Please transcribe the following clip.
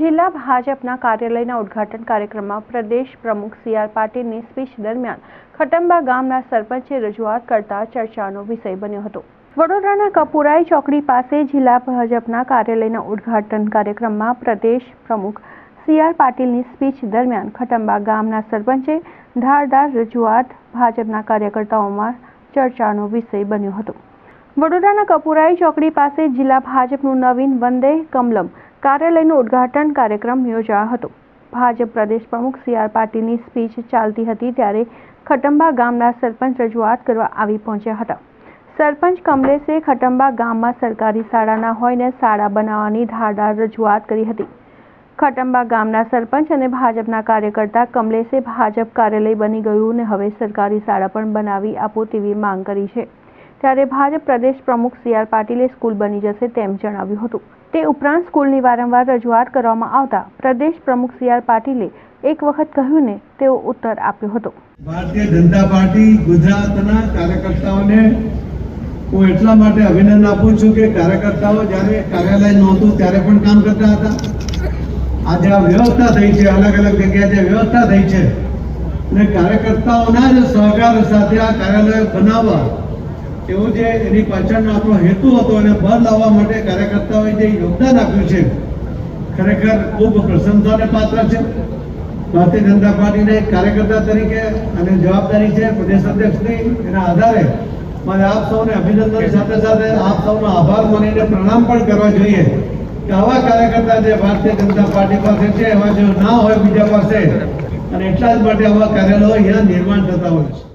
જિલ્લા ભાજપના કાર્યાલયના ઉદ્ઘાટન કાર્યક્રમમાં પ્રદેશ પ્રમુખ સી આર પાટીલની સ્પીચ દરમિયાન ખટંબા ગામના સરપંચે રજૂઆત કરતા ચર્ચાનો વિષય બન્યો હતો. વડોદરાના કપુરાઈ ચોકડી પાસે જિલ્લા ભાજપના કાર્યાલયના ઉદ્ઘાટન કાર્યક્રમમાં પ્રદેશ પ્રમુખ સી આર પાટીલની સ્પીચ દરમિયાન ખટંબા ગામના સરપંચે ધારદાર રજૂઆત ભાજપના કાર્યકર્તાઓમાં ચર્ચાનો વિષય બન્યો હતો. વડોદરાના કપુરાઈ ચોકડી પાસે જિલ્લા ભાજપનું નવીન વંદે કમલમ કાર્યાલયનું ઉદ્ઘાટન કાર્યક્રમ યોજાયો હતો. ભાજપ પ્રદેશ પ્રમુખ સી આર પાટીલની સ્પીચ ચાલતી હતી ત્યારે ખટંબા ગામના સરપંચ રજૂઆત કરવા આવી પહોંચ્યા હતા. સરપંચ કમલેશે ખટંબા ગામમાં સરકારી શાળાના હોઈને શાળા બનાવવાની ધારદાર રજૂઆત કરી હતી. ખટંબા ગામના સરપંચ અને ભાજપના કાર્યકર્તા કમલેશે ભાજપ કાર્યાલય બની ગયું ને હવે સરકારી શાળા પણ બનાવી આપો તેવી માંગ કરી છે. ત્યારે ભાજપ પ્રદેશ પ્રમુખ સી આર પાટીલે સ્કૂલ બની જશે તેમ જણાવ્યું હતું. તે ઉપરાંત સ્કૂલની વારંવાર રજૂઆત કરવામાં આવતા પ્રદેશ પ્રમુખ સી આર પાટીલે એક વખત કહ્યું ને તેવો ઉત્તર આપ્યો હતો. ભારતીય જનતા પાર્ટી ગુજરાતના કાર્યકર્તાઓને હું એટલા માટે અભિનંદન આપું છું કે કાર્યકર્તાઓ જ્યારે કાર્યાલય નહોતું ત્યારે પણ કામ કરતા હતા. આજે આ વ્યવસ્થા થઈ છે, અલગ અલગ જગ્યાએ વ્યવસ્થા થઈ છે. અને કાર્યકર્તાઓના જ સહકાર સાથે આ કાર્યાલય બનાવવા એવું જે એની પાછળનો આપણો હેતુ હતો એને બળ લાવવા માટે કાર્યકર્તાઓએ જે યોગદાન આપ્યું છે, ખરેખર ખૂબ પ્રશંસાને પાત્ર છે. ભારતીય જનતા પાર્ટીને કાર્યકર્તા તરીકે અને જવાબદારી છે પ્રદેશ અધ્યક્ષની એના આધારે મારે આપ સૌને અભિનંદન. સાથે સાથે આપ સૌનો આભાર માનીને પ્રણામ પણ કરવા જોઈએ કે આવા કાર્યકર્તા જે ભારતીય જનતા પાર્ટી પાસે છે, એવા જો ના હોય બીજા પાસે અને એટલા જ માટે આવા કાર્યાલયો અહીંયા નિર્માણ થતા હોય છે.